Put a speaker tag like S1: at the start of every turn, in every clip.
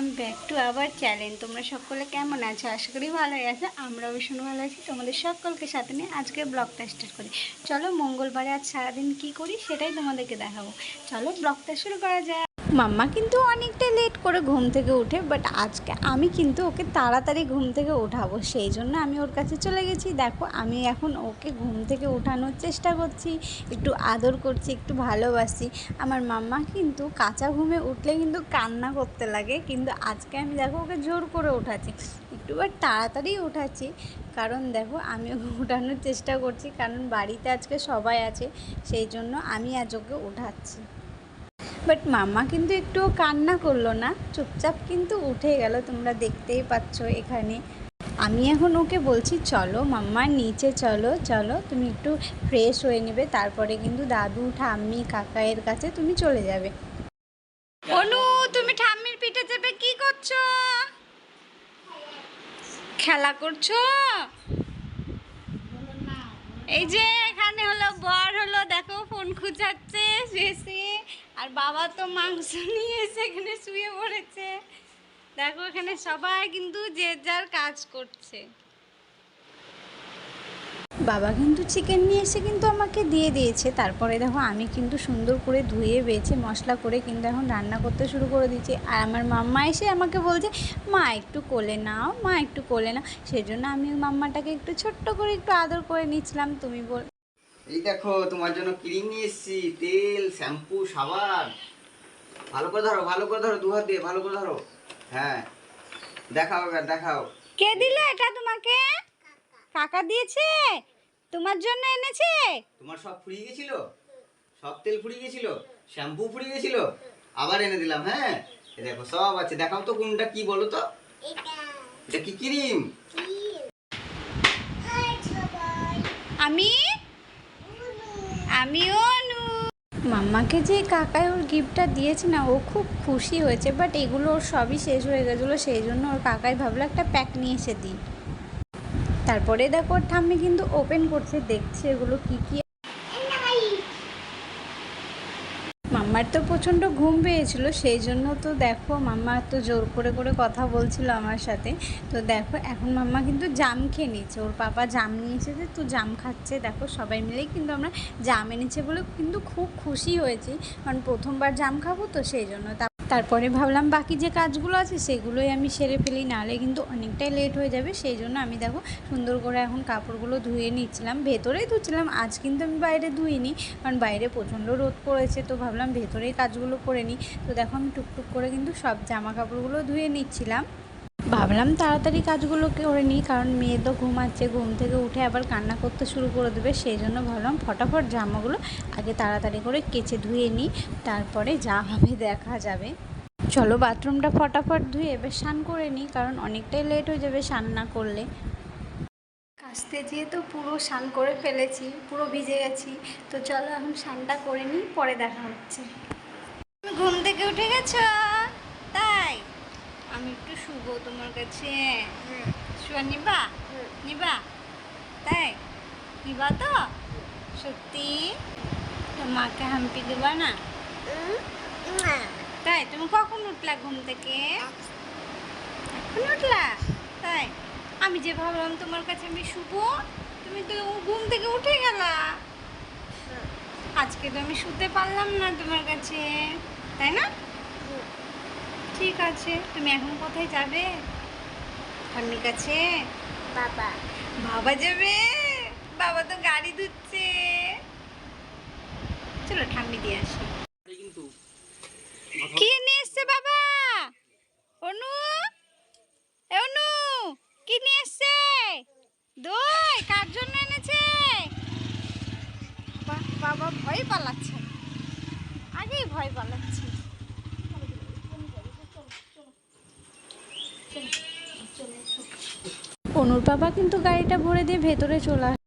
S1: Welcome back to our channel. তোমরা সকলে কেমন আছো? আশা করি ভালোই আছো। আমরাও ভীষণ ভালো আছি। তোমাদের সকলকে সাথে নিয়ে আজকে ব্লগটা স্টার্ট করি। চলো মঙ্গলবারে আজ সারাদিন কি করি সেটাই তোমাদেরকে দেখাবো। চলো ব্লগটা শুরু করা যায় মাম্মা কিন্তু অনেকটা লেট করে ঘুম থেকে উঠে বাট আজকে আমি কিন্তু ওকে তাড়াতাড়ি ঘুম থেকে ওঠাবো। সেই জন্য আমি ওর কাছে চলে গেছি। দেখো, আমি এখন ওকে ঘুম থেকে ওঠানোর চেষ্টা করছি, একটু আদর করছি, একটু ভালোবাসি। আমার মাম্মা কিন্তু কাঁচা ঘুমে উঠলে কিন্তু কান্না করতে লাগে, কিন্তু আজকে আমি দেখো ওকে জোর করে উঠাচ্ছি। একটু বার তাড়াতাড়ি উঠাচ্ছি, কারণ দেখো আমি ওকে উঠানোর চেষ্টা করছি, কারণ বাড়িতে আজকে সবাই আছে, সেই জন্য আমি আজ ওকে উঠাচ্ছি বাট মাম্মা কিন্তু একটুও কান্না করল না। চুপচাপ কিন্তু উঠে গেল, তোমরা দেখতেই পাচ্ছ এখানে। আমি এখন ওকে বলছি, চলো মাম্মা, নিচে চলো চলো, তুমি একটু ফ্রেশ হয়ে নেবে, তারপরে কিন্তু দাদু, ঠাম্মি, কাকায়ের কাছে তুমি চলে যাবে। অনু, তুমি ঠাম্মির পিঠে চেপে কি করছ? খেলা করছ? এই যে এখানে হলো, বর হলো, দেখো, ফোন খুঁজাচ্ছে শেষে আর বাবা তো মাংস নিয়ে এসে এখানে শুয়ে পড়েছে। দেখো, এখানে সবাই কিন্তু যে যার কাজ করছে। বাবা কিন্তু চিকেন নিয়ে এসে কিন্তু আমাকে দিয়ে দিয়েছে। তারপরে দেখো, আমি কিন্তু সুন্দর করে ধুয়ে, বেছে, মশলা করে কিন্তু এখন রান্না করতে শুরু করে দিয়েছি। আর আমার মাম্মা এসে আমাকে বলছে, মা, একটু কোলে নাও, মা, একটু কোলে নাও। সেই জন্য আমি মাম্মাটাকে একটু ছোট্ট করে একটু আদর করে নিচ্ছিলাম। তুমি বল
S2: এই দেখো তোমার জন্য ক্রিম নিয়ে এসেছি তেল শ্যাম্পু সাবান। ভালো করে ধরো ভালো করে ধরো দু হাত দিয়ে ভালো করে ধরো। হ্যাঁ দেখাও এবার দেখাও।
S1: কে দিল এটা তোমাকে? কাকা দিয়েছে? তোমার জন্য এনেছে?
S2: তোমার সব ফুরিয়ে গেছিল? সব তেল ফুরিয়ে গেছিল? শ্যাম্পু ফুরিয়ে গেছিল? আবার এনে দিলাম হ্যাঁ? দেখো সব আছে। দেখাও তো কোনটা কি বলো তো? এটা। কি ক্রিম?
S1: আমি আমিও অনু। মাম্মাকে যে কাকায় ওর গিফটটা দিয়েছে না, ও খুব খুশি হয়েছে বাট এগুলো ওর সবই শেষ হয়ে গেছিল, সেই জন্য ওর কাকাই ভাবলো একটা প্যাক নিয়ে এসে দিই। তারপরে দেখো, ওর ঠাম্মি কিন্তু ওপেন করছে, দেখছে এগুলো কি কি মাম্মার তো প্রচণ্ড ঘুম পেয়েছিল, সেই জন্য তো দেখো মাম্মা তো জোর করে করে কথা বলছিল আমার সাথে। তো দেখো এখন মাম্মা কিন্তু জাম খেয়ে নিয়েছে, ওর পাপা জাম নিয়েছে যে তো জাম খাচ্ছে। দেখো সবাই মিলেই কিন্তু আমরা জাম এনেছে বলে কিন্তু খুব খুশি হয়েছি, কারণ প্রথমবার জাম খাব তো সেই জন্য। তারপরে ভাবলাম বাকি যে কাজগুলো আছে সেগুলোই আমি সেরে ফেলি, নাহলে কিন্তু অনেকটাই লেট হয়ে যাবে। সেই জন্য আমি দেখো সুন্দর করে এখন কাপড়গুলো ধুয়ে নিচ্ছিলাম, ভেতরেই ধুচ্ছিলাম, আজ কিন্তু আমি বাইরে ধুইনি, কারণ বাইরে প্রচণ্ড রোদ পড়েছে, তো ভাবলাম ভেতরেই কাজগুলো করে নিই। তো দেখো আমি টুকটুক করে কিন্তু সব জামা কাপড়গুলো ধুয়ে নিচ্ছিলাম। ভাবলাম তাড়াতাড়ি কাজগুলো করে নিই, কারণ মেয়ে তো ঘুমাচ্ছে, ঘুম থেকে উঠে আবার কান্না করতে শুরু করে দেবে, সেই জন্য ভাবলাম ফটাফট জামাগুলো আগে তাড়াতাড়ি করে কেচে ধুয়ে নিই, তারপরে যা হবে দেখা যাবে। চলো বাথরুমটা ফটাফট ধুয়ে এবার স্নান করে নিই, কারণ অনেকটাই লেট হয়ে যাবে স্নান না করলে। কাস্তে যেয়ে তো পুরো স্নান করে ফেলেছি, পুরো ভিজে গেছি, তো চলো এখন স্নানটা করে নিই, পরে দেখা হচ্ছে। ঘুম থেকে উঠে গেছো? আমি একটু শুভ তোমার কাছে। শুয়া নিবা? নিবা? তাই? নিবা তো? সত্যি? তো মাকে হাম্পি দেবা না? তাই? তুমি কখন উঠলা ঘুম থেকে? এখন উঠলা? তাই? আমি যে ভাবলাম তোমার কাছে আমি শুভ তুমি তো ঘুম থেকে উঠে গেলা। আজকে তো আমি শুতে পারলাম না তোমার কাছে। তাই না? ঠিক আছে। তুমি এখন কোথায় যাবে? ঠাম্মির কাছে? বাবা। বাবা যাবে? বাবা তো গাড়ি ধুচ্ছে। চলো ঠাম্মি দিয়ে আসি। কি নিয়ে এসছে বাবা? অনু? অনু কি নিয়ে এসছে? দই কার জন্য এনেছে? বাবা ভয় পালাচ্ছে। আগেই ভয় পালাচ্ছে। অনুর বাবা কিন্তু গাড়িটা ভরে দিয়ে ভেতরে চলে আসে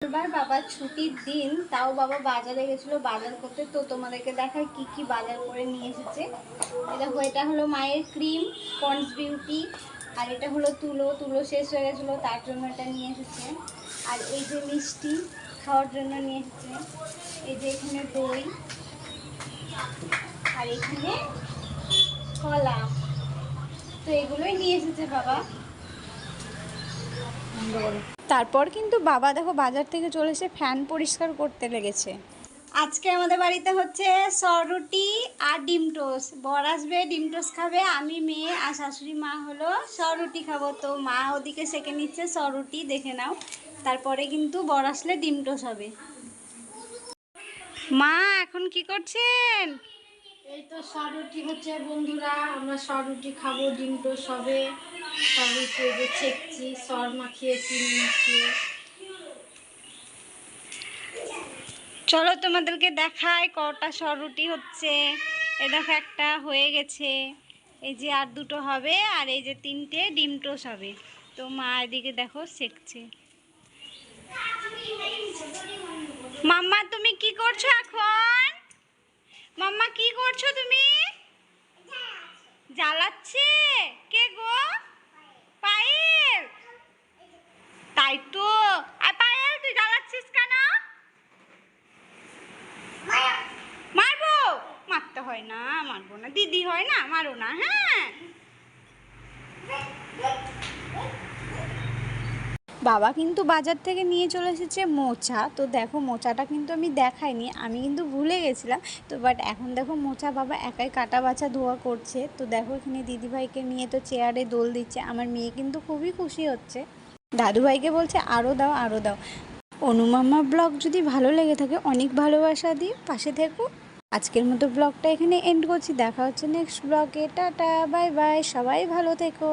S1: এবার বাবার ছুটির দিন, তাও বাবা বাজারে গেছিল, বাজার করতে। তো তোমাদেরকে দেখায় কি কি বাজার করে নিয়ে এসেছে। দেখো, এটা হলো মায়ের ক্রিম পন্স বিউটি, আর এটা হলো তুলো। তুলো শেষ হয়ে গেছিল, তার জন্য এটা নিয়ে এসেছে। আর এই যে মিষ্টি খাওয়ার জন্য নিয়ে এসেছে। এই যে এখানে দই, আর এখানে কলা। তো এগুলোই নিয়ে এসেছে বাবা। তারপর কিন্তু বাবা দেখো বাজার থেকে চলে এসে ফ্যান পরিষ্কার করতে লেগেছে। আজকে আমাদের বাড়িতে হচ্ছে সরুটি আর ডিম টোস বর আসবে, ডিম টোস খাবে, আমি মেয়ে আর শাশুড়ি মা হলো সরুটি খাব। তো মা ওদিকে সেকে নিচ্ছে সরুটি, দেখে নাও। তারপরে কিন্তু বর আসলে ডিম টোস হবে। মা, এখন কি করছেন?
S3: এই তো সরুটি হচ্ছে বন্ধুরা, আমরা সরুটি খাব, ডিম টোস্ট সবে সরুটি যে ছেকছি সর মাখিয়ে, চিনি মাখিয়ে।
S1: চলো তোমাদেরকে দেখাই কটা সরুটি হচ্ছে। এ দেখো একটা হয়ে গেছে। এই যে আর দুটো হবে, আর এই যে তিনটে ডিম টোস হবে। তো মা এদিকে দেখো শেখছে মাম্মা, তুমি কি করছ এখন মাম্মা কি করছ তুমি জ্বালাচ্ছে কে গো পায়েল তাই তো আর পায়েল তুই জ্বালাচ্ছিস কেন মারবো মারতে হয় না, মারবো না। দিদি হয় না, মারো না হ্যাঁ। বাবা কিন্তু বাজার থেকে নিয়ে চলে এসেছে মোচা। তো দেখো, মোচাটা কিন্তু আমি দেখাইনি, আমি কিন্তু ভুলে গেছিলাম। তো বাট এখন দেখো, মোচা বাবা একাই কাটা বাছা ধোয়া করছে। তো দেখো, এখানে দিদিভাইকে নিয়ে তো চেয়ারে দোল দিচ্ছে, আমার মেয়ে কিন্তু খুবই খুশি হচ্ছে। দাদুভাইকে বলছে আরও দাও আরও দাও। অনুমামা ব্লগ যদি ভালো লেগে থাকে, অনেক ভালোবাসা দিয়ে পাশে থেকো। আজকের মতো ব্লগটা এখানে এন্ড করছি। দেখা হচ্ছে নেক্সট ব্লগে। টাটা বাই বাই সবাই ভালো থেকো।